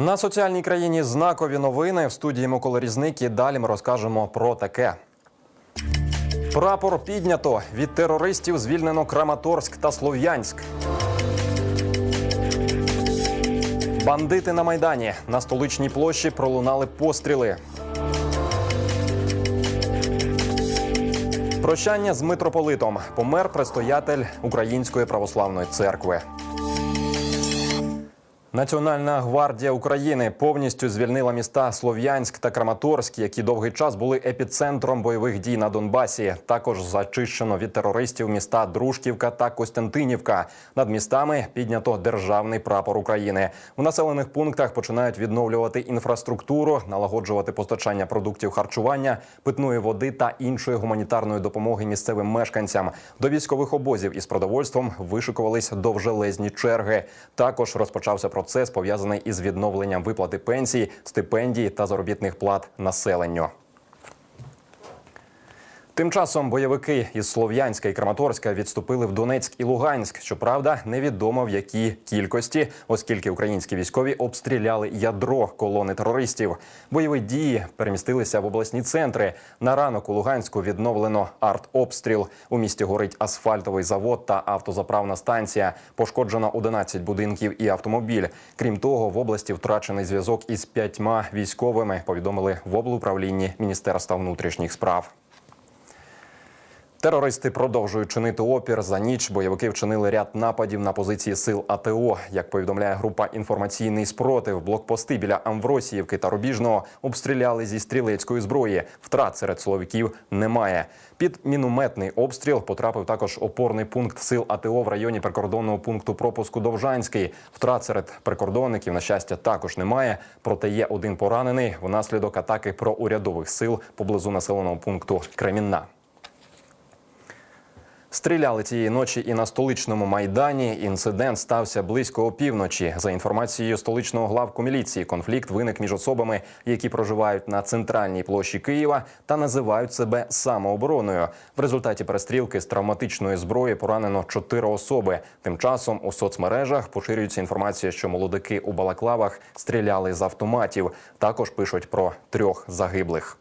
На соціальній країні знакові новини в студії Микола Різник. І далі ми розкажемо про таке. Прапор піднято. Від терористів звільнено Краматорськ та Слов'янськ. Бандити на майдані на столичній площі пролунали постріли. Прощання з митрополитом помер предстоятель Української православної церкви. Національна гвардія України повністю звільнила міста Слов'янськ та Краматорськ, які довгий час були епіцентром бойових дій на Донбасі. Також зачищено від терористів міста Дружківка та Костянтинівка. Над містами піднято державний прапор України. У населених пунктах починають відновлювати інфраструктуру, налагоджувати постачання продуктів харчування, питної води та іншої гуманітарної допомоги місцевим мешканцям. До військових обозів із продовольством вишикувались довжелезні черги. Також розпочався процес пов'язаний із відновленням виплати пенсій, стипендій та заробітних плат населенню. Тим часом бойовики із Слов'янська і Краматорська відступили в Донецьк і Луганськ. Щоправда, невідомо в якій кількості, оскільки українські військові обстріляли ядро колони терористів. Бойові дії перемістилися в обласні центри. На ранок у Луганську відновлено артобстріл. У місті горить асфальтовий завод та автозаправна станція. Пошкоджено 11 будинків і автомобіль. Крім того, в області втрачений зв'язок із п'ятьма військовими. Повідомили в облуправлінні Міністерства внутрішніх справ. Терористи продовжують чинити опір. За ніч бойовики вчинили ряд нападів на позиції сил АТО. Як повідомляє група інформаційний спротив, блокпости біля Амвросіївки та Рубіжного обстріляли зі стрілецької зброї. Втрат серед силовиків немає. Під мінометний обстріл потрапив також опорний пункт сил АТО в районі прикордонного пункту пропуску Довжанський. Втрат серед прикордонників, на щастя, також немає. Проте є один поранений внаслідок атаки проурядових сил поблизу населеного пункту Кремінна. Стріляли цієї ночі і на столичному майдані. Інцидент стався близько опівночі. За інформацією столичного главку міліції, конфлікт виник між особами, які проживають на центральній площі Києва та називають себе самообороною. В результаті перестрілки з травматичної зброї поранено чотири особи. Тим часом у соцмережах поширюється інформація, що молодики у балаклавах стріляли з автоматів. Також пишуть про трьох загиблих.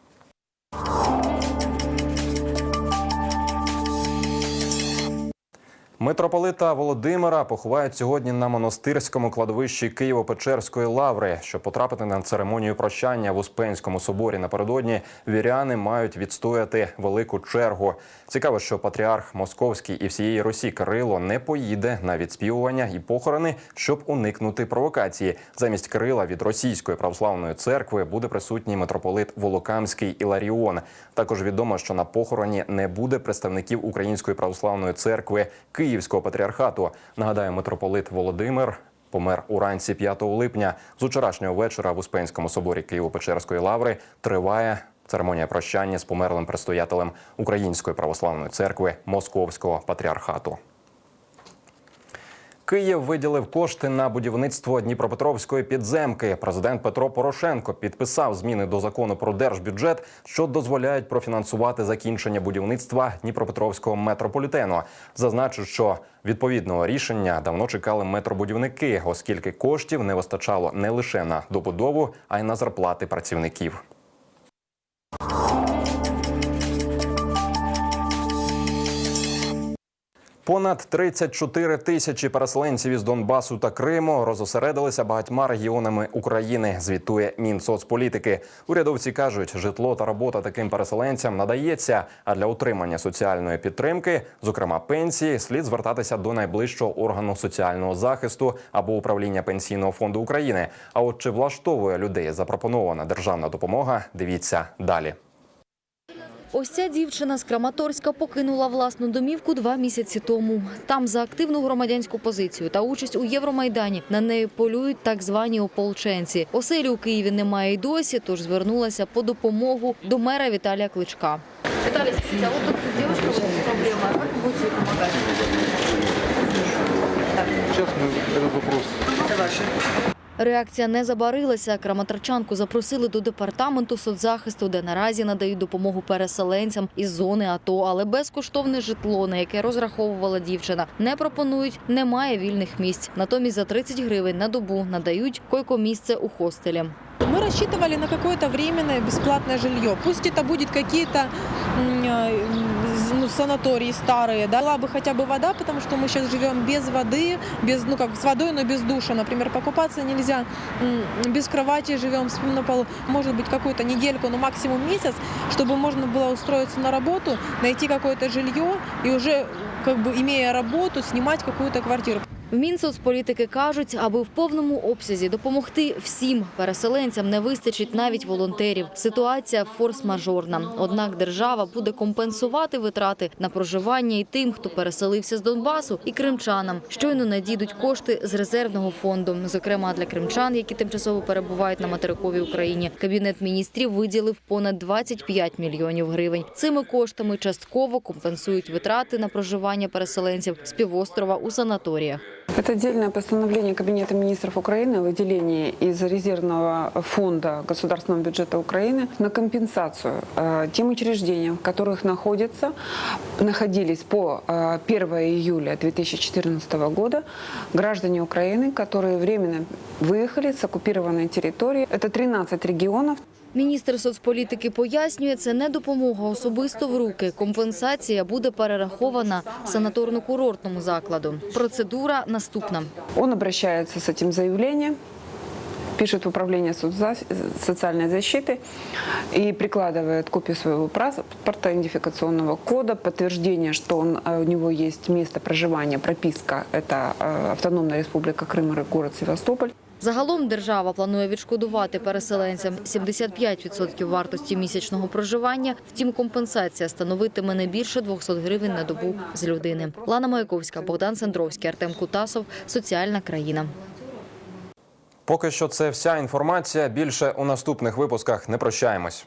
Митрополита Володимира поховають сьогодні на монастирському кладовищі Києво-Печерської лаври. Щоб потрапити на церемонію прощання в Успенському соборі напередодні, віряни мають відстояти велику чергу. Цікаво, що патріарх Московський і всієї Русі Кирило не поїде на відспівування і похорони, щоб уникнути провокації. Замість Кирила від російської православної церкви буде присутній митрополит Волокамський Іларіон. Також відомо, що на похороні не буде представників Української православної церкви Київського патріархату. Нагадаю, митрополит Володимир. Помер уранці 5 липня. З учорашнього вечора в Успенському соборі Києво-Печерської лаври триває церемонія прощання з померлим предстоятелем Української православної церкви Московського патріархату. Київ виділив кошти на будівництво Дніпропетровської підземки. Президент Петро Порошенко підписав зміни до закону про держбюджет, що дозволяють профінансувати закінчення будівництва Дніпропетровського метрополітену. Зазначу, що відповідного рішення давно чекали метробудівники, оскільки коштів не вистачало не лише на добудову, а й на зарплати працівників. Понад 34 тисячі переселенців із Донбасу та Криму розосередилися багатьма регіонами України. Звітує Мінсоцполітики. Урядовці кажуть, житло та робота таким переселенцям надається. А для отримання соціальної підтримки, зокрема пенсії, слід звертатися до найближчого органу соціального захисту або управління пенсійного фонду України. А от чи влаштовує людей запропонована державна допомога? Дивіться далі. Ось ця дівчина з Краматорська покинула власну домівку два місяці тому. Там за активну громадянську позицію та участь у Євромайдані на неї полюють так звані ополченці. Оселі у Києві немає й досі, тож звернулася по допомогу до мера Віталія Кличка. Віталій, а от тут дівчинка проблема, як ви будете допомагати? Мы этот вопрос. Це ваше. Реакція не забарилася. Краматорчанку запросили до департаменту соцзахисту, де наразі надають допомогу переселенцям із зони АТО, але безкоштовне житло, на яке розраховувала дівчина, не пропонують. Немає вільних місць. Натомість за 30 гривень на добу надають койко-місце у хостелі. Мы рассчитывали на какое-то временное бесплатное жилье. Пусть это будет какие-то м, э, ну, санатории старые. Да? Была бы хотя бы вода, потому что мы сейчас живем без воды, без, ну как с водой, но без душа. Например, покупаться нельзя. Без кровати живем, спим на полу. Может быть, какую-то недельку, но максимум месяц, чтобы можно было устроиться на работу, найти какое-то жилье и уже, как бы, имея работу, снимать какую-то квартиру. В Мінсоцполітики кажуть, аби в повному обсязі допомогти всім переселенцям не вистачить навіть волонтерів. Ситуація форс-мажорна. Однак держава буде компенсувати витрати на проживання і тим, хто переселився з Донбасу, і кримчанам. Щойно надійдуть кошти з резервного фонду, зокрема для кримчан, які тимчасово перебувають на материковій Україні. Кабінет міністрів виділив понад 25 мільйонів гривень. Цими коштами частково компенсують витрати на проживання переселенців з півострова у санаторіях. Это отдельное постановление Кабинета министров Украины о выделении из резервного фонда государственного бюджета Украины на компенсацию э, тем учреждениям, в которых находятся, находились по э, 1 июля 2014 года граждане Украины, которые временно выехали с оккупированной территории. Это 13 регионов, Міністр соцполітики пояснює, це не допомога особисто в руки. Компенсація буде перерахована санаторно-курортному закладу. Процедура наступна. Он обращается с этим заявлением, пишет в управление соцза- социальной защиты и прикладывает копию своего паспорта, идентификационного кода, подтверждение, что он, э, у него есть место проживания, прописка, это э, Автономная Республика Крым и город Севастополь. Загалом держава планує відшкодувати переселенцям 75% вартості місячного проживання. Втім, компенсація становитиме не більше 200 гривень на добу з людини. Лана Маяковська, Богдан Сандровський, Артем Кутасов. Соціальна країна. Поки що це вся інформація. Більше у наступних випусках не прощаємось.